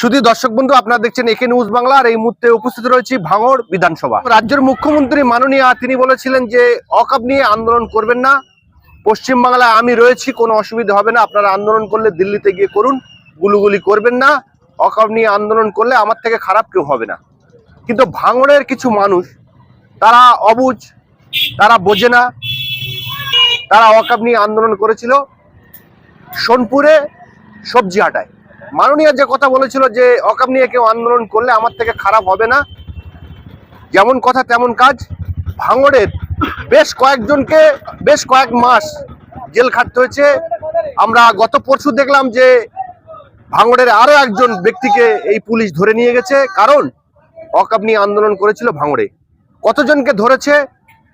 শুধু দর্শক বন্ধু, আপনারা দেখছেন একে নিউজ বাংলা, আর এই মুহূর্তে উপস্থিত রয়েছে ভাঙড় বিধানসভা। রাজ্যের মুখ্যমন্ত্রী মাননীয় তিনি বলেছিলেন যে, অকাপ নিয়ে আন্দোলন করবেন না। পশ্চিম বাংলায় আমি রয়েছি, কোনো অসুবিধা হবে না। আপনারা আন্দোলন করলে দিল্লিতে গিয়ে করুন, গুলুগুলি করবেন না। অকাপ নিয়ে আন্দোলন করলে আমার থেকে খারাপ কেউ হবে না। কিন্তু ভাঙড়ের কিছু মানুষ, তারা অবুঝ, তারা বোঝে না। তারা অকাপ নিয়ে আন্দোলন করেছিল। সোনপুরে সবজি হাটায়। মাননীয় যে কথা বলেছিল যে অকাপ নিয়ে কেউ আন্দোলন করলে আমার থেকে খারাপ হবে না, যেমন কথা তেমন কাজ। ভাঙড়ের বেশ কয়েকজনকে বেশ কয়েক মাস জেল খাটতে হয়েছে। আমরা গত পরশু দেখলাম যে ভাঙড়ের আরও একজন ব্যক্তিকে এই পুলিশ ধরে নিয়ে গেছে, কারণ অকাপ নিয়ে আন্দোলন করেছিল ভাঙড়ে। কতজনকে ধরেছে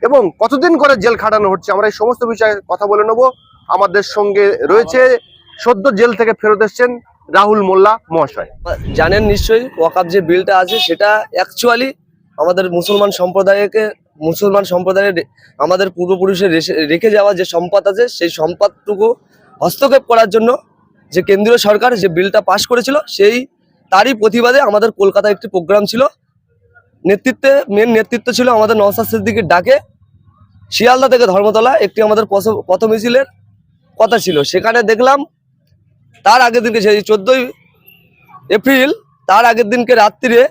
এবং কতদিন করে জেল খাটানো হচ্ছে, আমরা এই সমস্ত বিষয়ে কথা বলে নেব। আমাদের সঙ্গে রয়েছে, সদ্য জেল থেকে ফেরত এসছেন রাহুল মোল্লা মহাশয়। জানেন নিশ্চয়ই, ওয়াকাব যে বিলটা আছে, সেটা অ্যাকচুয়ালি আমাদের মুসলমান সম্প্রদায়কে, মুসলমান সম্প্রদায়ের আমাদের পূর্বপুরুষের রেখে যাওয়া যে সম্পদ আছে, সেই সম্পদটুকু হস্তক্ষেপ করার জন্য যে কেন্দ্রীয় সরকার যে বিলটা পাশ করেছিল, সেই তারই প্রতিবাদে আমাদের কলকাতায় একটি প্রোগ্রাম ছিল। নেতৃত্বে মেন নেতৃত্ব ছিল আমাদের নওসাদ সিদ্দিকির ডাকে। শিয়ালদা থেকে ধর্মতলা একটি আমাদের পথ মিছিলের কথা ছিল। সেখানে দেখলাম তার আগের দিনকে সেই চোদ্দই এপ্রিল, তার আগের দিনকে রাত্রিরে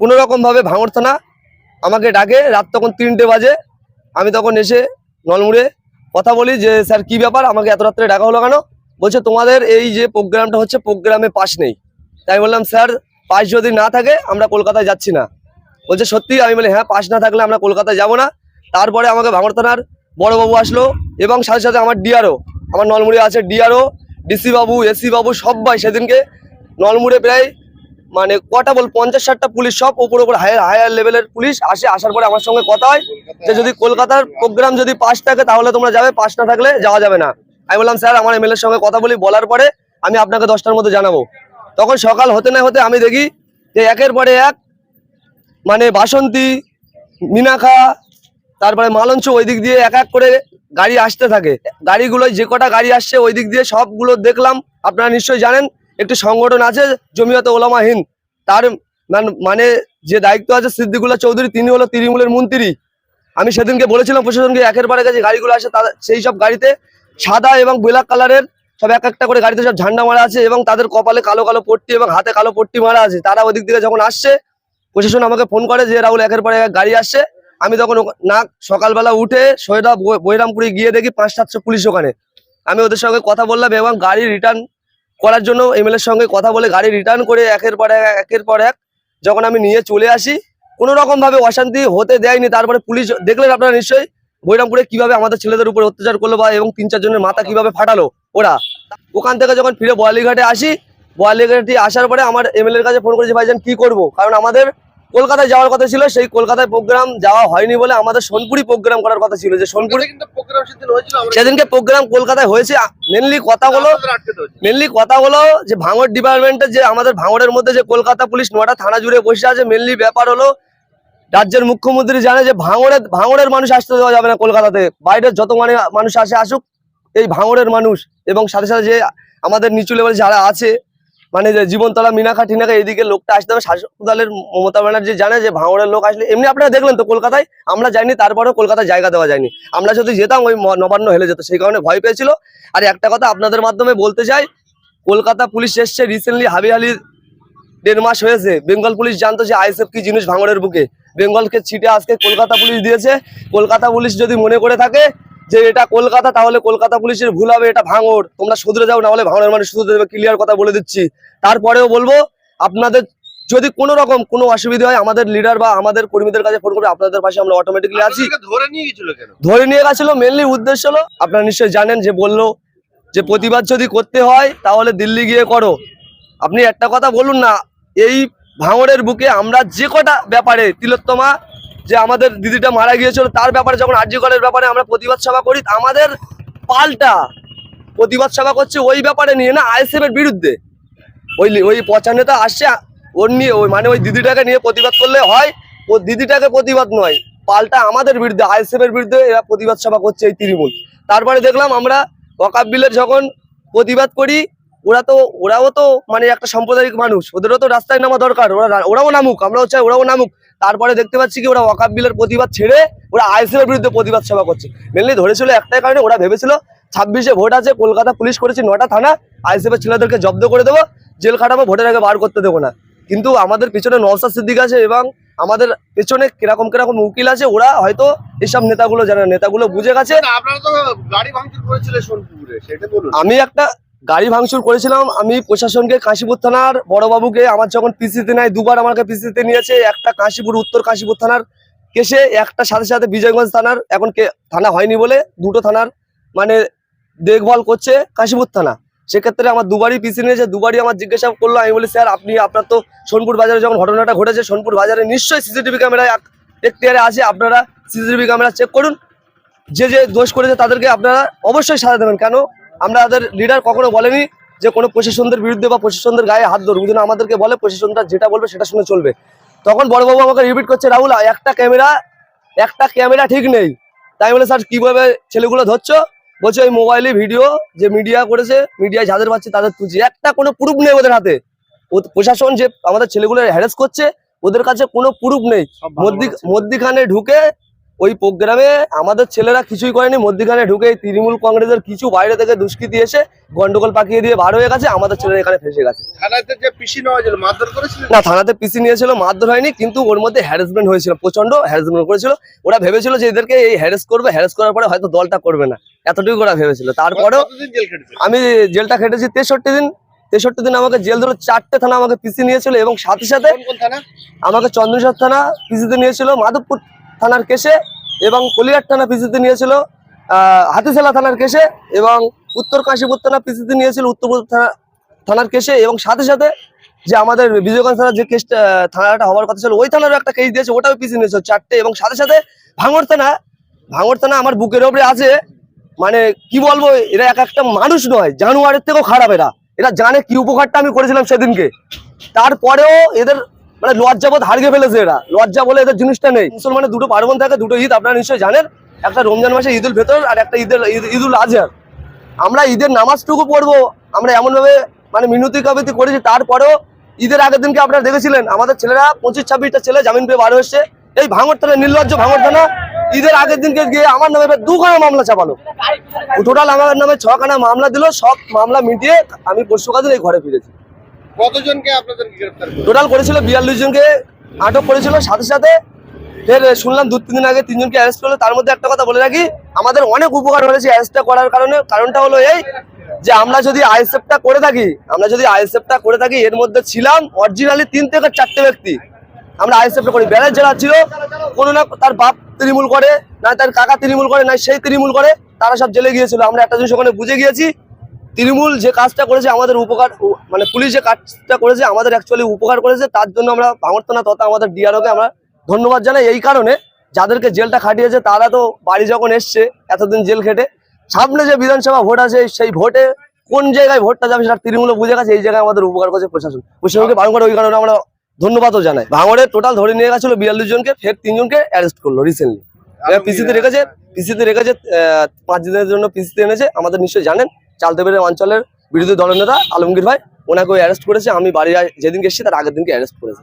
কোনো রকমভাবে ভাঙড় থানা আমাকে ডাকে, রাত তখন তিনটে বাজে। আমি তখন এসে নলমুড়ে কথা বলি যে, স্যার, কি ব্যাপার? আমাকে এত রাত্রে ডাকা হলো কেন? বলছে, তোমাদের এই যে প্রোগ্রামটা হচ্ছে, প্রোগ্রামে পাস নেই। তাই বললাম, স্যার পাস যদি না থাকে, আমরা কলকাতায় যাচ্ছি না। বলছে, সত্যি? আমি বলি হ্যাঁ পাস না থাকলে আমরা কলকাতায় যাব না। তারপরে আমাকে ভাঙড় থানার বড়বাবু আসলো এবং সাথে সাথে আমার ডিআরও, আমার নলমুড়ি আছে ডিআরও ডিসি বাবু, এসি বাবু সবাই সেদিনকে নলমুড়ে প্রায় মানে কটা বল, পঞ্চাশ ষাটটা পুলিশ সব ওপর ওপর হায়ার হায়ার লেভেলের পুলিশ আসে, আসার পরে আমার সঙ্গে কথা হয়। যে যদি কলকাতার প্রোগ্রাম যদি পাস থাকে, তাহলে তোমরা যাবে পাস না থাকলে যাওয়া যাবে না। আমি বললাম, স্যার, আমার এমএলএ এর সঙ্গে কথা বলি, বলার পরে আমি আপনাকে দশটার মধ্যে জানাব। তখন সকাল হতে না হতে আমি দেখি যে একের পরে এক মানে বাসন্তী মিনাখা তারপরে মালঞ্চ ওই দিক দিয়ে এক এক করে গাড়ি আসতে থাকে। গাড়িগুলো যে কটা গাড়ি আসছে ওই দিক দিয়ে সবগুলো দেখলাম। আপনারা নিশ্চয়ই জানেন, একটি সংগঠন আছে জমিয়ত ওলামা হিন্দ। তার মান- যে দায়িত্ব আছে সিদ্দিকুল্লাহ চৌধুরী, তিনি হলো তৃণমূলের মন্ত্রী। আমি সেদিনকে বলেছিলাম প্রশাসনকে, একের পরে কাছে গাড়িগুলো আসে সেই সব গাড়িতে সাদা এবং ব্ল্যাক কালারের সব এক একটা করে গাড়িতে সব ঝান্ডা মারা আছে এবং তাদের কপালে কালো কালো পট্টি এবং হাতে কালো পট্টি মারা আছে। তারা ওদিক থেকে যখন আসছে, প্রশাসন আমাকে ফোন করে যে, রাহুল, একের পরে গাড়ি আসছে। আমি তখন না, সকালবেলা উঠে সোয়েদা বৈরামপুরে গিয়ে দেখি পাঁচ, সাতশো পুলিশ ওখানে। আমি ওদের সঙ্গে কথা বললাম এবং গাড়ি রিটার্ন করার জন্য এমএলএর সঙ্গে কথা বলে গাড়ি রিটার্ন করে একের পর এক, একের পর এক যখন আমি নিয়ে চলে আসি কোনো রকম ভাবে অশান্তি হতে দেয়নি। তারপরে পুলিশ দেখলেন আপনারা নিশ্চয়ই বৈরামপুরে কীভাবে আমাদের ছেলেদের উপর অত্যাচার করল বা এবং তিন চারজনের মাথা কীভাবে ফাটালো ওরা। ওখান থেকে যখন ফিরে বোয়ালিঘাটে আসি, বোয়ালিঘাটে আসার পরে আমার এমএলএর কাছে ফোন করেছি, ভাইজান, কি করব? কারণ আমাদের কলকাতায় যাওয়ার কথা ছিল সেই কলকাতায় প্রোগ্রাম যাওয়া হয়নি বলে আমাদের সোনপুরি প্রোগ্রাম করার কথা ছিল যে সোনপুরি সেদিনকে প্রোগ্রাম কলকাতায় হয়েছে মেনলি কথা হলো। মেনলি কথা হলো যে ভাঙড় ডিপার্টমেন্টের যে আমাদের ভাঙড়ের মধ্যে যে কলকাতা পুলিশ নটা থানা জুড়ে বসে আছে মেনলি ব্যাপার হলো রাজ্যের মুখ্যমন্ত্রী জানে যে ভাঙড়ের ভাঙড়ের মানুষ আসতে দেওয়া যাবে না কলকাতাতে বাইরের যত মানে মানুষ আসে আসুক এই ভাঙড়ের মানুষ এবং সাথে সাথে যে আমাদের নিচু লেভেল যারা আছে মানে যে জীবনতলা মিনাখা টিনাখা এদিকে লোকটা আসতে হবে, শাসক দলের মমতা ব্যানার্জি জানে যে ভাঙড়ের লোক আসলে, এমনি আপনারা দেখলেন তো কলকাতায়, আমরা যাইনি, তারপরেও কলকাতায় জায়গা দেওয়া যায়নি। আমরা যদি যেতাম ওই নবান্ন হেলে যেত, সেই কারণে ভয় পেয়েছিল। আর একটা কথা আপনাদের মাধ্যমে বলতে চাই, কলকাতা পুলিশ এসছে রিসেন্টলি হাবি হাবিহালি দেড় মাস হয়েছে। বেঙ্গল পুলিশ জানতো যে আইএসএফ কি জিনিস ভাঙড়ের বুকে। বেঙ্গলকে ছিটে আজকে কলকাতা পুলিশ দিয়েছে। কলকাতা পুলিশ যদি মনে করে থাকে যে এটা কলকাতা তাহলে কলকাতা পুলিশের ভুল হবে এটা ভাঙড়। তোমরা শুধরে যাও না হলে ভাঙড়ের মানুষ শুধরে দেবে ক্লিয়ার কথা বলে দিচ্ছি। তারপরেও বলব আপনাদের যদি কোনো রকম কোনো অসুবিধা হয় আমাদের লিডার বা আমাদের কর্মীদের কাছে ফোন করবে আপনাদের পাশে আমরা অটোমেটিকলি আছি। ধরে নিয়ে গেছিল কেন? ধরে নিয়ে গেছিল মেনলি উদ্দেশ্য হলো আপনারা নিশ্চয়ই জানেন যে বলল যে প্রতিবাদ যদি করতে হয় তাহলে দিল্লি গিয়ে করো। আপনি একটা কথা বলুন না এই ভাঙড়ের বুকে আমরা যে কটা ব্যাপারে তিলোত্তমা যে আমাদের দিদিটা মারা গিয়েছিল, তার ব্যাপারে যখন আর্যকরের ব্যাপারে আমরা প্রতিবাদ সভা করি, আমাদের পাল্টা প্রতিবাদ সভা করছে ওই ব্যাপারে নিয়ে না, আইএসএফ এর বিরুদ্ধে। ওই ওই পচানেতা আসছে, ওর নিয়ে, ওই মানে ওই দিদিটাকে নিয়ে প্রতিবাদ করলে হয়, ও দিদিটাকে প্রতিবাদ নয়, পাল্টা আমাদের বিরুদ্ধে, আইএসএফ এর বিরুদ্ধে এরা প্রতিবাদ সভা করছে এই তৃণমূল। তারপরে দেখলাম আমরা ওয়াকাব বিলের যখন প্রতিবাদ করি, ওরা তো, ওরাও তো মানে একটা সাম্প্রদায়িক মানুষ, ওদেরও তো রাস্তায় নামা দরকার, ওরা ওরাও নামুক আমরাও চাই ওরাও নামুক। তারপরে দেখতে পাচ্ছি কি ওরা ওয়াকাব বিলের প্রতিবাদ ছেড়ে ওরা আইসিএর বিরুদ্ধে প্রতিবাদ সভা করছে। মেনলি ধরেছিল একটাই কারণে ওরা ভেবেছিল ছাব্বিশে ভোট আছে কলকাতা পুলিশ করেছে নটা থানা আইসিএফ এর ছেলেদেরকে জব্দ করে দেবো জেল খাটাবো ভোটের আগে বার করতে দেবো না। কিন্তু আমাদের পিছনে নওসাদ সিদ্দিক আছে এবং আমাদের পেছনে কীরকম কীরকম উকিল আছে ওরা হয়তো এসব নেতাগুলো জানে নেতাগুলো বুঝে গেছে। আমি একটা গাড়ি ভাঙচুর করেছিলাম, আমি প্রশাসনকে কাশীপুর থানার বড়বাবুকে, আমার যখন পিসিতে নেয় দুবার আমাকে পিসিতে নিয়েছে, একটা কাশীপুর, উত্তর কাশীপুর থানার কেসে, একটা সাথে সাথে বিজয়গঞ্জ থানার, এখন কে থানা হয়নি বলে দুটো থানার মানে দেখভাল করছে কাশীপুর থানা। সেক্ষেত্রে আমার দুবারই পিসি নিয়েছে, দুবারই আমার জিজ্ঞাসা করল, আমি বলি, স্যার, আপনি, আপনার তো সোনপুর বাজারে যখন ঘটনাটা ঘটেছে, সোনপুর বাজারে নিশ্চয়ই সিসিটিভি ক্যামেরায় এখতিয়ারে আছে, আপনারা সিসিটিভি ক্যামেরা চেক করুন। যে যে দোষ করেছে তাদেরকে আপনারা অবশ্যই সাজা দেবেন। কেন? আমরা আমাদের লিডার কখনো বলেনি যে কোনো প্রশাসনদের বিরুদ্ধে বা প্রশাসনদের গায়ে হাত ধরবো যেন আমাদেরকে বলে প্রশাসনটা যেটা বলবে সেটা শুনে চলবে। তখন বড়বাবু আমাকে রিপিট করছে রাহুল একটা ক্যামেরা একটা ক্যামেরা ঠিক নেই। তাই বলে স্যার কীভাবে ছেলেগুলো ধরছো? বলছে ওই মোবাইলে ভিডিও যে মিডিয়া করেছে মিডিয়ায় যাদের পাচ্ছে তাদের তুলছে। একটা কোনো প্রুফ নেই ওদের হাতে। ও- প্রশাসন যে আমাদের ছেলেগুলো হ্যারেস করছে ওদের কাছে কোনো প্রুফ নেই। মধ্যি মধ্যিখানে ঢুকে ওই প্রোগ্রামে আমাদের ছেলেরা কিছুই করেনি। মধ্যিখানে ঢুকে তৃণমূল কংগ্রেসের কিছু বাইরে থেকে দুষ্কৃতি এসে গন্ডগোল পাকিয়ে দিয়ে বার হয়ে গেছে আমাদের ছেলেরা এখানে ফেসে গেছে। না থানাতে পিসি নিয়েছিল মারধর হয়নি কিন্তু ওর মধ্যে হ্যারাসমেন্ট হয়েছিল প্রচণ্ড হ্যারাসমেন্ট করেছিল। ওরা ভেবেছিল যে এদেরকে এই হ্যারেস করবে হ্যারেস করার পরে হয়তো দলটা করবে না। এতটুকু ওরা ভেবেছিল। তারপরেও আমি জেলটা খেটেছি তেষট্টি দিন। তেষট্টি দিন আমাকে জেল ধরো চারটে থানা আমাকে পিসি নিয়েছিল এবং সাথে সাথে আমাকে চন্দ্রসর থানা পিসিতে নিয়েছিল মাধবপুর থানার কেসে এবং কলিয়ার থানা পিসিতে নিয়েছিল হাতিশালা থানার কেসে এবং উত্তর কাশীপুর থানা পিসিতে নিয়েছিল উত্তরপুর থানা থানার কেসে এবং সাথে সাথে যে আমাদের বিজয়গঞ্জ থানার যে কেসটা থানাটা হওয়ার কথা ছিল, ওই থানারও একটা কেস দিয়েছে, ওটাও পিসি নিয়েছিল চারটে এবং সাথে সাথে ভাঙর থানা ভাঙর থানা আমার বুকের ওপরে আছে মানে কি বলব, এরা এক একটা মানুষ নয়, জানুয়ারির থেকেও খারাপ এরা। এরা জানে কি উপকারটা আমি করেছিলাম সেদিনকে। তারপরেও এদের মানে লজ্জাবোধ হারিয়ে ফেলেছে এরা। লজ্জা বলে এদের জিনিসটা নেই। মুসলমানের দুটো পার্বণ থাকে, দুটো ঈদ, আপনারা নিশ্চয়ই জানেন। একটা রমজান মাসে ঈদুল ভেতর আর একটা ঈদের, ঈদ- ঈদুল আজহার আমরা ঈদের নামাজটুকু পড়ব, আমরা এমনভাবে মানে মিনতি কাবিতি করেছি, তারপরেও ঈদের আগের দিনকে আপনারা দেখেছিলেন, আমাদের ছেলেরা পঁচিশ, ছাব্বিশটা ছেলে জামিন পেয়ে বার হচ্ছে এই ভাঙর থানা নির্লজ্জ ভাঙর থানা ঈদের আগের দিনকে গিয়ে আমার নামে দুখানা মামলা চাপালো। টোটাল আমার নামে ছখানা মামলা দিল, সব মামলা মিটিয়ে আমি পরশু কাদিন এই ঘরে ফিরেছি। কতজনকে আপনাদের গ্রেফতার টোটাল করেছিল বিয়াল্লিশ জনকে আটক করেছিল। সাথে সাথে ফের শুনলাম দু, তিন দিন আগে তিনজনকে অ্যারেস্ট করল। তার মধ্যে একটা কথা বলে রাখি, আমাদের অনেক উপকার হয়েছে অ্যারেস্টটা করার কারণে। কারণটা হলো এই যে আমরা যদি আইএসএফটা করে থাকি, আমরা যদি আইএসএফটা করে থাকি, এর মধ্যে ছিলাম অরিজিনালি তিন থেকে চারটে ব্যক্তি। আমরা আইএসএফটা করি। ব্যালেন্স যারা ছিল, কোনো না তার বাপ তৃণমূল করে, না তার কাকা তৃণমূল করে, না সেই তৃণমূল করে, তারা সব জেলে গিয়েছিল। আমরা একটা জিনিস ওখানে বুঝে গিয়েছি তৃণমূল যে কাজটা করেছে আমাদের উপকার মানে পুলিশ যে কাজটা করেছে আমাদের অ্যাকচুয়ালি উপকার করেছে তার জন্য আমরা ভাঙরতনা তথা আমাদের ডিআরওকে আমরা ধন্যবাদ জানাই। এই কারণে যাদেরকে জেলটা খাটিয়েছে তারা তো বাড়ি যখন এসছে এতদিন জেল খেটে সামনে যে বিধানসভা ভোট আছে সেই ভোটে কোন জায়গায় ভোটটা যাবে সেটা তৃণমূল বুঝে গেছে এই জায়গায় আমাদের উপকার করেছে প্রশাসন। প্রশাসনকে ভাঙড়ে ওই কারণে আমরা ধন্যবাদও জানাই। ভাঙড়ে টোটাল ধরে নিয়ে গেছিল বিয়াল্লিশ জনকে ফের তিনজনকে অ্যারেস্ট করল রিসেন্টলি পিসিতে রেখেছে পিসিতে রেখেছে পাঁচ দিনের জন্য পিসিতে এনেছে আমাদের নিশ্চয়ই জানেন। চালতেবেড়ে অঞ্চলের বিরোধী দলনেতা আলমগীর ভাই ওনাকে অ্যারেস্ট করেছে। আমি বাড়ি যেদিনকে এসেছি তার আগের দিনকে অ্যারেস্ট করেছে।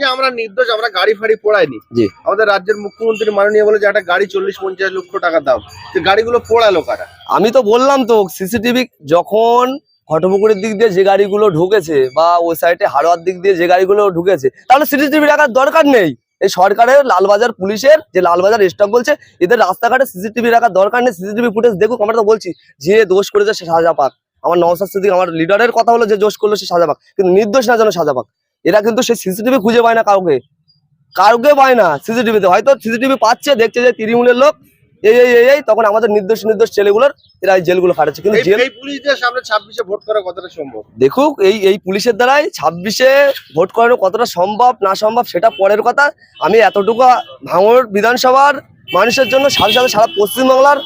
যে আমরা নির্দোষ আমরা গাড়ি ফাড়ি পোড়াইনি। জি। আমাদের রাজ্যের মুখ্যমন্ত্রী মাননীয় বলে যে একটা গাড়ি চল্লিশ পঞ্চাশ লক্ষ টাকা দাম। তো গাড়িগুলো পোড়ালো কারা আমি তো বললাম তো সিসিটিভি যখন ঘটপুকুরের দিক দিয়ে যে গাড়িগুলো ঢুকেছে বা ওই সাইডে হাড়োয়ার দিক দিয়ে যে গাড়িগুলো ঢুকেছে তাহলে সিসিটিভি রাখার দরকার নেই। এই সরকারের লালবাজার পুলিশের যে লালবাজার স্টক বলছে, এদের রাস্তাঘাটে সিসিটিভি রাখার দরকার নেই, সিসিটিভি ফুটেজ দেখুক, আমরা তো বলছি, যে দোষ করেছে সে সাজা পাক। আমার নওসাদ সিদ্দিক, আমার লিডারের কথা হলো যে দোষ করল সে সাজা পাক, কিন্তু নির্দোষ না যেন সাজা পাক। এরা কিন্তু সে সিসিটিভি খুঁজে পায় না কাউকে। কাউকে পায় না সিসিটিভিতে। হয়তো সিসিটিভি পাচ্ছে, দেখছে যে তৃণমূলের লোক এই এই এই এই তখন আমাদের নির্দোষ নির্দোষ ছেলেগুলোর এরা এই জেলগুলো খাটাচ্ছে। কিন্তু জেল পুলিশদের সামনে ছাব্বিশে ভোট করা কতটা সম্ভব? দেখুক এই এই পুলিশের দ্বারাই ছাব্বিশে ভোট করানো কতটা সম্ভব না সম্ভব সেটা পরের কথা। আমি এতটুকু ভাঙড় বিধানসভার মানুষের জন্য সাথে সাথে সারা পশ্চিমবাংলার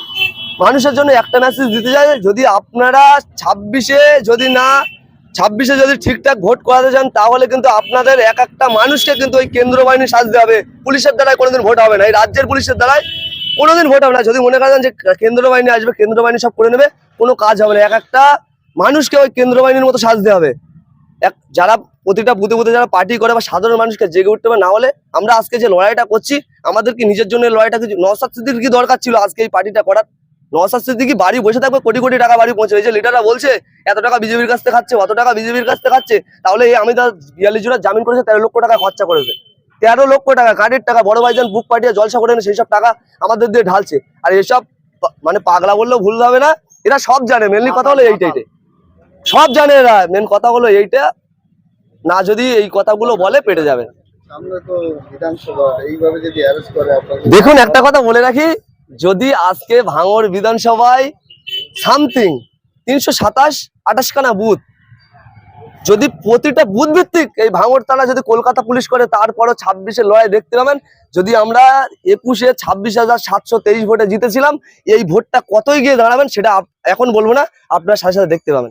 মানুষের জন্য একটা মেসেজ দিতে চাই যদি আপনারা ছাব্বিশে যদি না ছাব্বিশে যদি ঠিকঠাক ভোট করাতে চান তাহলে কিন্তু আপনাদের এক একটা মানুষকে কিন্তু ওই কেন্দ্র বাহিনী সাজতে হবে। পুলিশের দ্বারাই কোনোদিন ভোট হবে না। এই রাজ্যের পুলিশের দ্বারাই কোনোদিন ভোট হবে না। যদি মনে করেন যে কেন্দ্র বাহিনী আসবে কেন্দ্র বাহিনী সব করে নেবে, কোনো কাজ হবে না। এক একটা মানুষকে ওই কেন্দ্র বাহিনীর মতো সাজতে হবে। এক যারা প্রতিটা বুথে বুথে যারা পার্টি করে বা সাধারণ মানুষকে জেগে উঠতে হবে, না হলে আমরা আজকে যে লড়াইটা করছি, আমাদের কি নিজের জন্য লড়াইটা কিছু নসাদ কি দরকার ছিল আজকে এই পার্টিটা করার? নসাদ সিদ্দিকি বাড়ি বসে থাকবে, কোটি কোটি টাকা বাড়ি পৌঁছে এই যে লিডাররা বলছে, এত টাকা বিজেপির কাছ থেকে খাচ্ছে, অত টাকা বিজেপির কাছ থেকে খাচ্ছে, তাহলে এই আমি তার বিয়াল্লিশ জনের জামিন করেছে, তেরো লক্ষ টাকা খরচা করেছে। তেরো লক্ষ টাকা কার্ডের টাকা বড় ভাইজান বুক পাঠিয়ে জলসা করে এনে সেই সব টাকা আমাদের দিয়ে ঢালছে। আর এসব মানে পাগলা বললেও ভুল হবে না এরা সব জানে। মেনলি কথা হলো এইটাই সব জানে এরা। মেন কথা হলো এইটা না যদি এই কথাগুলো বলে পেটে যাবে। দেখুন একটা কথা বলে রাখি যদি আজকে ভাঙড় বিধানসভায় সামথিং তিনশো সাতাশ আঠাশখানা বুথ যদি প্রতিটা বুথ ভিত্তিক এই ভাঙড় যদি কলকাতা পুলিশ করে, তারপরও ছাব্বিশে লড়াই দেখতে পাবেন যদি আমরা একুশে ছাব্বিশ হাজার সাতশো তেইশ ভোটে জিতেছিলাম, এই ভোটটা কতই গিয়ে দাঁড়াবেন সেটা এখন বলব না, আপনার সাথে সাথে দেখতে পাবেন।